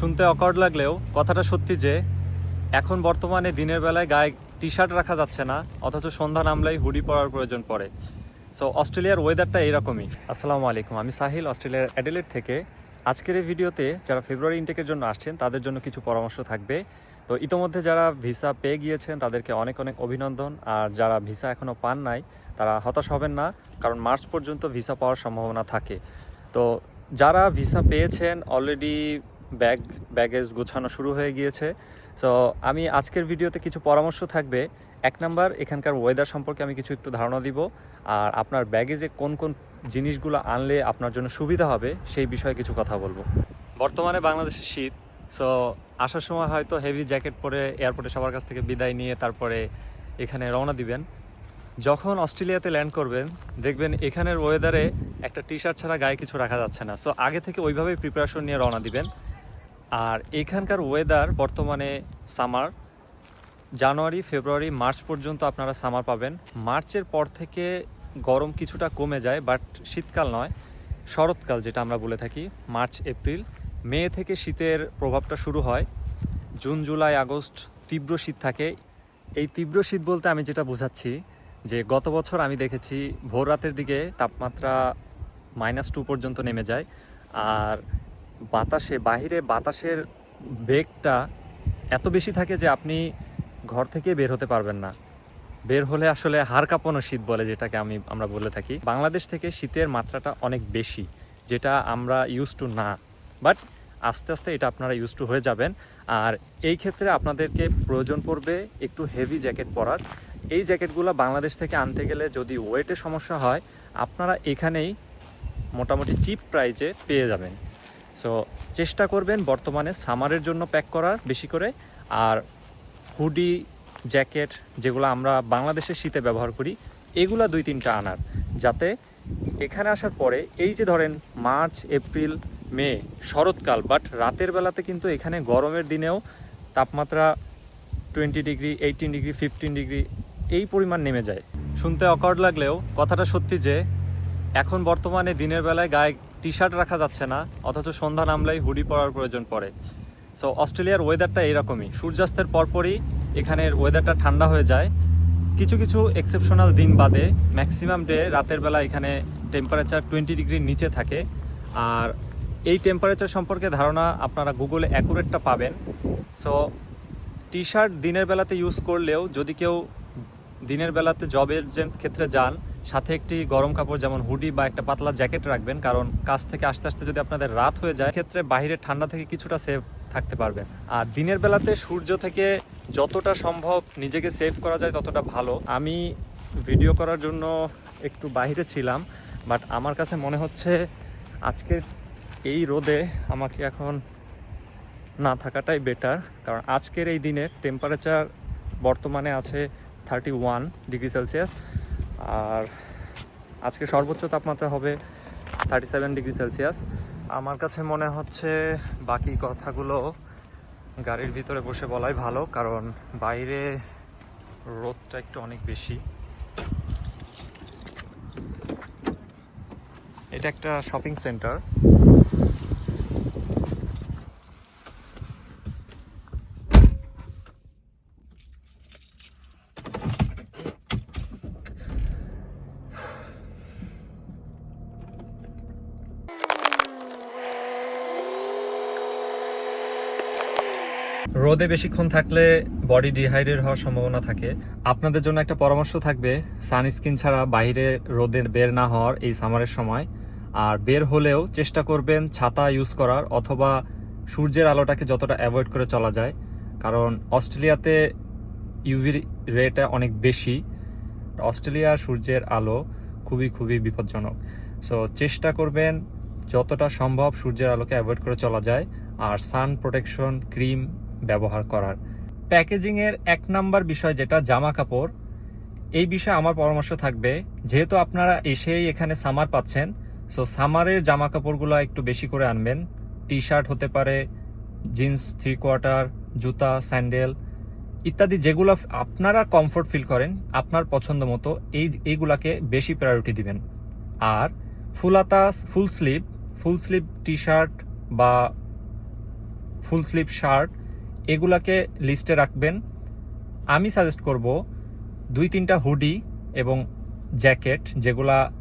শুনতে অকওয়ার্ড লাগলেও কথাটা সত্যি যে, এখন বর্তমানে দিনের বেলায় গায়ে টি শার্ট রাখা যাচ্ছে না, অথচ সন্ধ্যা নামলেই হুডি পরার প্রয়োজন পড়ে। সো অস্ট্রেলিয়ার ওয়েদারটা এইরকমই। আসসালামু আলাইকুম, আমি সাহিল অস্ট্রেলিয়ার অ্যাডিলেট থেকে। আজকের এই ভিডিওতে যারা ফেব্রুয়ারি ইনটেকের জন্য আসছেন, তাদের জন্য কিছু পরামর্শ থাকবে। তো ইতোমধ্যে যারা ভিসা পেয়ে গিয়েছেন, তাদেরকে অনেক অনেক অভিনন্দন। আর যারা ভিসা এখনও পান নাই, তারা হতাশ হবেন না, কারণ মার্চ পর্যন্ত ভিসা পাওয়ার সম্ভাবনা থাকে। তো যারা ভিসা পেয়েছেন অলরেডি ব্যাগ, ব্যাগেজ গোছানো শুরু হয়ে গিয়েছে। সো আমি আজকের ভিডিওতে কিছু পরামর্শ থাকবে। এক নাম্বার, এখানকার ওয়েদার সম্পর্কে আমি কিছু একটু ধারণা দিব। আর আপনার ব্যাগেজে কোন কোন জিনিসগুলো আনলে আপনার জন্য সুবিধা হবে, সেই বিষয়ে কিছু কথা বলব। বর্তমানে বাংলাদেশে শীত। সো আসার সময় হয়তো হেভি জ্যাকেট পরে এয়ারপোর্টে সবার কাছ থেকে বিদায় নিয়ে তারপরে এখানে রওনা দিবেন। যখন অস্ট্রেলিয়াতে ল্যান্ড করবেন, দেখবেন এখানের ওয়েদারে একটা টি শার্ট ছাড়া গায়ে কিছু রাখা যাচ্ছে না। সো আগে থেকে ওইভাবেই প্রিপারেশন নিয়ে রওনা দিবেন। আর এখানকার ওয়েদার বর্তমানে সামার জানুয়ারি ফেব্রুয়ারি মার্চ পর্যন্ত আপনারা সামার পাবেন। মার্চের পর থেকে গরম কিছুটা কমে যায় বাট শীতকাল নয়, শরৎকাল যেটা আমরা বলে থাকি মার্চ এপ্রিল মে থেকে শীতের প্রভাবটা শুরু হয় জুন জুলাই আগস্ট তীব্র শীত থাকে। এই তীব্র শীত বলতে আমি যেটা বোঝাচ্ছি, যে গত বছর আমি দেখেছি ভোর রাতের দিকে তাপমাত্রা মাইনাস টু পর্যন্ত নেমে যায়, আর বাতাসে বাইরে বাতাসের বেগটা এত বেশি থাকে যে আপনি ঘর থেকে বের হতে পারবেন না। বের হলে আসলে হাড় কাঁপানো শীত বলে যেটাকে আমি, আমরা বলে থাকি। বাংলাদেশ থেকে শীতের মাত্রাটা অনেক বেশি, যেটা আমরা ইউজ টু না। বাট আস্তে আস্তে এটা আপনারা ইউজ টু হয়ে যাবেন। আর এই ক্ষেত্রে আপনাদেরকে প্রয়োজন পড়বে একটু হেভি জ্যাকেট পরার। এই জ্যাকেটগুলো বাংলাদেশ থেকে আনতে গেলে যদি ওয়েটে সমস্যা হয়, আপনারা এখানেই মোটামুটি চিপ প্রাইজে পেয়ে যাবেন। সো চেষ্টা করবেন বর্তমানে সামারের জন্য প্যাক করার বেশি করে। আর হুডি, জ্যাকেট যেগুলো আমরা বাংলাদেশের শীতে ব্যবহার করি, এগুলা দুই তিনটা আনার। যাতে এখানে আসার পরে এই যে ধরেন মার্চ, এপ্রিল, মে শরৎকাল, বাট রাতের বেলাতে কিন্তু এখানে গরমের দিনেও তাপমাত্রা twenty degree, eighteen degree, fifteen degree এই পরিমাণ নেমে যায়। শুনতে অকওয়ার্ড লাগলেও কথাটা সত্যি যে এখন বর্তমানে দিনের বেলায় গায়ে টি শার্ট রাখা যাচ্ছে না, অথচ সন্ধ্যা নামলেই হুডি পরার প্রয়োজন পড়ে। সো অস্ট্রেলিয়ার ওয়েদারটা এরকমই। সূর্যাস্তের পরপরই এখানের ওয়েদারটা ঠান্ডা হয়ে যায়। কিছু কিছু এক্সেপশনাল দিন বাদে ম্যাক্সিমাম ডে রাতের বেলা এখানে টেম্পারেচার টোয়েন্টি ডিগ্রির নিচে থাকে। আর এই টেম্পারেচার সম্পর্কে ধারণা আপনারা গুগলে অ্যাকুরেটটা পাবেন। সো টি শার্ট দিনের বেলাতে ইউজ করলেও যদি কেউ দিনের বেলাতে জবের ক্ষেত্রে যান সাথে একটি গরম কাপড়, যেমন হুডি বা একটা পাতলা জ্যাকেট রাখবেন, কারণ কাজ থেকে আস্তে আস্তে যদি আপনাদের রাত হয়ে যায় ক্ষেত্রে বাইরে ঠান্ডা থেকে কিছুটা সেফ থাকতে পারবেন। আর দিনের বেলাতে সূর্য থেকে যতটা সম্ভব নিজেকে সেভ করা যায় ততটা ভালো। আমি ভিডিও করার জন্য একটু বাইরে ছিলাম বাট আমার কাছে মনে হচ্ছে আজকের এই রোদে আমাকে এখন না থাকাটাই বেটার কারণ আজকের এই দিনে টেম্পারেচার বর্তমানে আছে থার্টি ওয়ান ডিগ্রি সেলসিয়াস আর আজকে সর্বোচ্চ তাপমাত্রা হবে থার্টি সেভেন ডিগ্রি সেলসিয়াস আমার কাছে মনে হচ্ছে বাকি কথাগুলো গাড়ির ভিতরে বসে বলাই ভালো, কারণ বাইরে রোদটা একটু অনেক বেশি। এটা একটা শপিং সেন্টার রোদে বেশিক্ষণ থাকলে বডি ডিহাইড্রেট হওয়ার সম্ভাবনা থাকে। আপনাদের জন্য একটা পরামর্শ থাকবে, সানস্ক্রিন ছাড়া বাইরে রোদে বের না হওয়ার এই সামারের সময়। আর বের হলেও চেষ্টা করবেন ছাতা ইউজ করার অথবা সূর্যের আলোটাকে যতটা অ্যাভয়েড করে চলা যায়। কারণ অস্ট্রেলিয়াতে ইউভি রেটা অনেক বেশি। অস্ট্রেলিয়ার সূর্যের আলো খুবই খুবই বিপজ্জনক। সো চেষ্টা করবেন যতটা সম্ভব সূর্যের আলোকে অ্যাভয়েড করে চলা যায়। আর সান প্রোটেকশন ক্রিম ব্যবহার করার। প্যাকেজিংয়ের এক নাম্বার বিষয় যেটা জামা কাপড় এই বিষয়ে আমার পরামর্শ থাকবে। যেহেতু আপনারা এসেই এখানে সামার পাচ্ছেন সো সামারের জামা কাপড়গুলো একটু বেশি করে আনবেন। টি শার্ট হতে পারে জিন্স থ্রি কোয়ার্টার জুতা স্যান্ডেল ইত্যাদি যেগুলো আপনারা কমফোর্ট ফিল করেন, আপনার পছন্দ মতো, এই, এইগুলাকে বেশি প্রায়োরিটি দিবেন। আর ফুলাতা full sleeve full sleeve T shirt বা ফুল স্লিভ শার্ট এগুলাকে লিস্টে রাখবেন। আমি সাজেস্ট করব দুই তিনটা হুডি এবং জ্যাকেট যেগুলা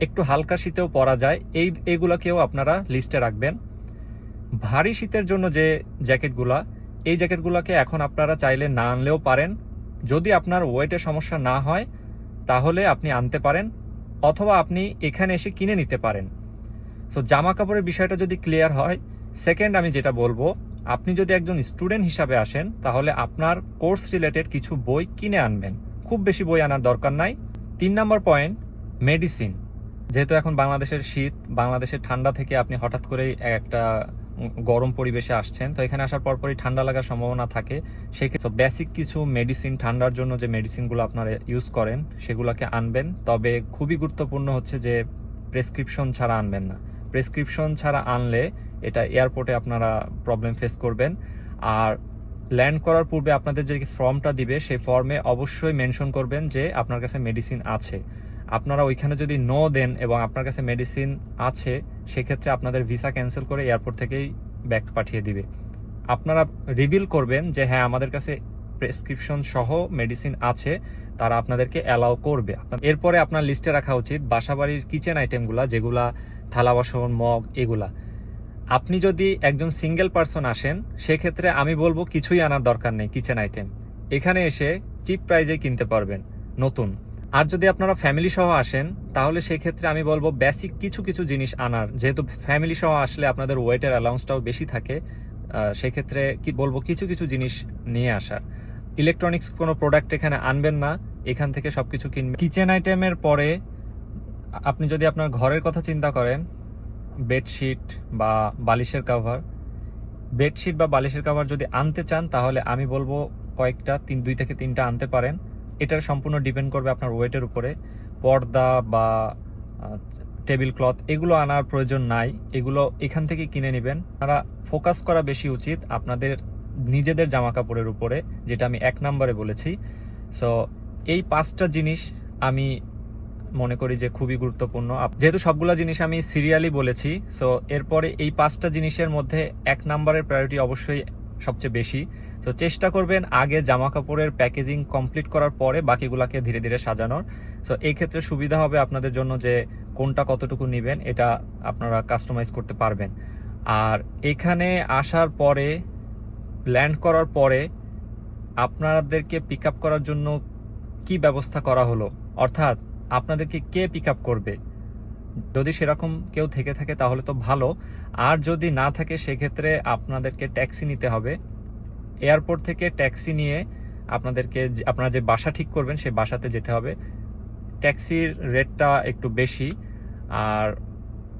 একটু হালকা শীতেও পরা যায়। এই, এগুলাকেও আপনারা লিস্টে রাখবেন। ভারী শীতের জন্য যে জ্যাকেটগুলা, এই জ্যাকেটগুলোকে এখন আপনারা চাইলে না আনলেও পারেন। যদি আপনার ওয়েটের সমস্যা না হয়, তাহলে আপনি আনতে পারেন অথবা আপনি এখানে এসে কিনে নিতে পারেন। সো জামা কাপড়ের বিষয়টা যদি ক্লিয়ার হয় সেকেন্ড আমি যেটা বলব আপনি যদি একজন স্টুডেন্ট হিসাবে আসেন, তাহলে আপনার কোর্স রিলেটেড কিছু বই কিনে আনবেন। খুব বেশি বই আনার দরকার নাই। তিন নম্বর পয়েন্ট, মেডিসিন। যেহেতু এখন বাংলাদেশের শীত, বাংলাদেশের ঠান্ডা থেকে আপনি হঠাৎ করেই একটা গরম পরিবেশে আসছেন, তো এখানে আসার পরপরই ঠান্ডা লাগার সম্ভাবনা থাকে। সেক্ষেত্রে বেসিক কিছু মেডিসিন ঠান্ডার জন্য যে মেডিসিনগুলো আপনারা ইউজ করেন, সেগুলোকে আনবেন। তবে খুবই গুরুত্বপূর্ণ হচ্ছে যে প্রেসক্রিপশন ছাড়া আনবেন না। প্রেসক্রিপশন ছাড়া আনলে এটা এয়ারপোর্টে আপনারা প্রবলেম ফেস করবেন। আর ল্যান্ড করার পূর্বে আপনাদের যে ফর্মটা দিবে, সেই ফর্মে অবশ্যই মেনশন করবেন যে আপনার কাছে মেডিসিন আছে। আপনারা ওইখানে যদি নো দেন এবং আপনার কাছে মেডিসিন আছে, সেক্ষেত্রে আপনাদের ভিসা ক্যান্সেল করে এয়ারপোর্ট থেকেই ব্যাক পাঠিয়ে দিবে। আপনারা রিভিল করবেন যে হ্যাঁ আমাদের কাছে প্রেসক্রিপশন সহ মেডিসিন আছে, তারা আপনাদেরকে অ্যালাউ করবে। এরপরে আপনার লিস্টে রাখা উচিত বাসাবাড়ির কিচেন আইটেমগুলা যেগুলা থালা, বাসন, মগ, এগুলা। আপনি যদি একজন সিঙ্গেল পার্সন আসেন, সেক্ষেত্রে আমি বলব কিছুই আনার দরকার নেই কিচেন আইটেম। এখানে এসে চিপ প্রাইজে কিনতে পারবেন। নতুন। আর যদি আপনারা ফ্যামিলি সহ আসেন, তাহলে সেই ক্ষেত্রে আমি বলব বেসিক কিছু কিছু জিনিস আনার। যেহেতু ফ্যামিলি সহ আসলে আপনাদের ওয়েটের অ্যালাউন্সটাও বেশি থাকে সেক্ষেত্রে কি বলব কিছু কিছু জিনিস নিয়ে আসার। ইলেকট্রনিক্স কোনো প্রোডাক্ট এখানে আনবেন না, এখান থেকে সব কিছু কিনবেন। কিচেন আইটেমের পরে আপনি যদি আপনার ঘরের কথা চিন্তা করেন বেডশিট বা বালিশের কাভার বেডশিট বা বালিশের কাভার যদি আনতে চান, তাহলে আমি বলব কয়েকটা, তিন, দুই থেকে তিনটা আনতে পারেন। এটার সম্পূর্ণ ডিপেন্ড করবে আপনার ওয়েটের উপরে। পর্দা বা টেবিল ক্লথ এগুলো আনার প্রয়োজন নাই। এগুলো এখান থেকে কিনে নেবেন। আপনারা ফোকাস করা বেশি উচিত আপনাদের নিজেদের জামা কাপড়ের উপরে, যেটা আমি এক নম্বরে বলেছি। সো এই পাঁচটা জিনিস আমি মনে করি যে খুবই গুরুত্বপূর্ণ। যেহেতু সবগুলো জিনিস আমি সিরিয়ালি বলেছি সো এরপরে এই পাঁচটা জিনিসের মধ্যে এক নম্বরের প্রায়োরিটি অবশ্যই সবচেয়ে বেশি। তো চেষ্টা করবেন আগে জামা কাপড়ের প্যাকেজিং কমপ্লিট করার পরে বাকিগুলোকে ধীরে ধীরে সাজানোর। সো এই ক্ষেত্রে সুবিধা হবে আপনাদের জন্য যে কোনটা কতটুকু নেবেন, এটা আপনারা কাস্টমাইজ করতে পারবেন। আর এখানে আসার পরে ল্যান্ড করার পরে আপনাদেরকে পিক আপ করার জন্য কি ব্যবস্থা করা হলো? অর্থাৎ আপনাদেরকে কে পিক আপ করবে? যদি সেরকম কেউ থেকে থাকে তাহলে তো ভালো। আর যদি না থাকে, সেক্ষেত্রে আপনাদেরকে ট্যাক্সি নিতে হবে। এয়ারপোর্ট থেকে ট্যাক্সি নিয়ে আপনাদেরকে আপনারা যে বাসা ঠিক করবেন সেই বাসাতে যেতে হবে। ট্যাক্সির রেটটা একটু বেশি। আর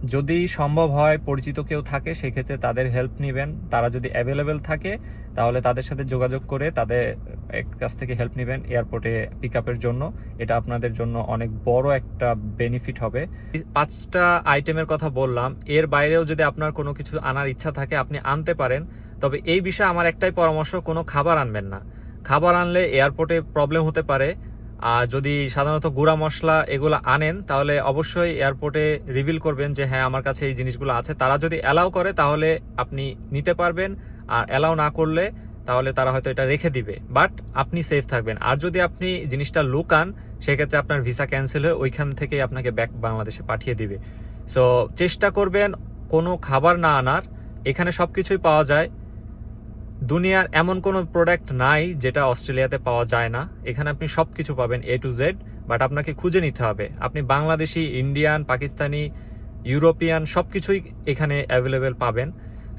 যদি সম্ভব হয় পরিচিত কেউ থাকে, সেক্ষেত্রে তাদের হেল্প নেবেন। তারা যদি অ্যাভেলেবেল থাকে, তাহলে তাদের সাথে যোগাযোগ করে তাদের এক কাছ থেকে হেল্প নেবেন এয়ারপোর্টে পিক আপের জন্য। এটা আপনাদের জন্য অনেক বড় একটা বেনিফিট হবে। পাঁচটা আইটেমের কথা বললাম। এর বাইরেও যদি আপনার কোনো কিছু আনার ইচ্ছা থাকে, আপনি আনতে পারেন। তবে এই বিষয়ে আমার একটাই পরামর্শ, কোনো খাবার আনবেন না। খাবার আনলে এয়ারপোর্টে প্রবলেম হতে পারে। আর যদি সাধারণত গুঁড়া মশলা এগুলো আনেন, তাহলে অবশ্যই এয়ারপোর্টে রিভিল করবেন যে হ্যাঁ আমার কাছে এই জিনিসগুলো আছে। তারা যদি অ্যালাউ করে, তাহলে আপনি নিতে পারবেন। আর অ্যালাউ না করলে তাহলে তারা হয়তো এটা রেখে দিবে। বাট আপনি সেফ থাকবেন। আর যদি আপনি জিনিসটা লুকান, সেক্ষেত্রে আপনার ভিসা ক্যান্সেল হয়ে ওইখান থেকে আপনাকে ব্যাক বাংলাদেশে পাঠিয়ে দিবে। সো চেষ্টা করবেন কোনো খাবার না আনার। এখানে সব কিছুই পাওয়া যায়। দুনিয়ার এমন কোনো প্রোডাক্ট নাই যেটা অস্ট্রেলিয়াতে পাওয়া যায় না। এখানে আপনি সব কিছু পাবেন এ টু জেড বাট আপনাকে খুঁজে নিতে হবে। আপনি বাংলাদেশি ইন্ডিয়ান পাকিস্তানি ইউরোপিয়ান সব কিছুই এখানে অ্যাভেলেবেল পাবেন।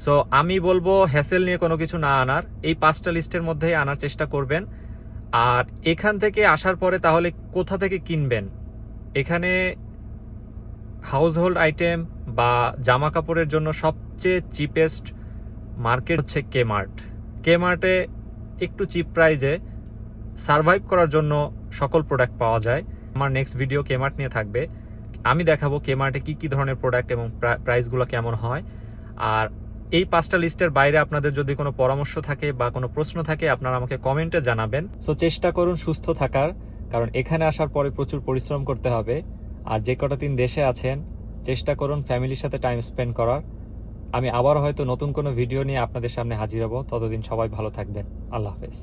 সো আমি বলব হ্যাসেল নিয়ে কোনো কিছু না আনার। এই পাঁচটা লিস্টের মধ্যেই আনার চেষ্টা করবেন। আর এখান থেকে আসার পরে তাহলে কোথা থেকে কিনবেন? এখানে হাউসহোল্ড আইটেম বা জামা কাপড়ের জন্য সবচেয়ে চিপেস্ট মার্কেট হচ্ছে কে মার্ট কে মার্টে একটু চিপ প্রাইজে সার্ভাইভ করার জন্য সকল প্রোডাক্ট পাওয়া যায়। আমার নেক্সট ভিডিও কে মার্ট নিয়ে থাকবে। আমি দেখাবো কে মার্টে কী কী ধরনের প্রোডাক্ট এবং প্রাইসগুলো কেমন হয়। আর এই পাঁচটা লিস্টের বাইরে আপনাদের যদি কোনো পরামর্শ থাকে বা কোনো প্রশ্ন থাকে, আপনারা আমাকে কমেন্টে জানাবেন। সো চেষ্টা করুন সুস্থ থাকার, কারণ এখানে আসার পরে প্রচুর পরিশ্রম করতে হবে। আর যে কটা দিন দেশে আছেন, চেষ্টা করুন ফ্যামিলির সাথে টাইম স্পেন্ড করার। আমি আবার হয়তো নতুন কোনো ভিডিও নিয়ে আপনাদের সামনে হাজির হব। ততদিন সবাই ভালো থাকবেন। আল্লাহ হাফেজ।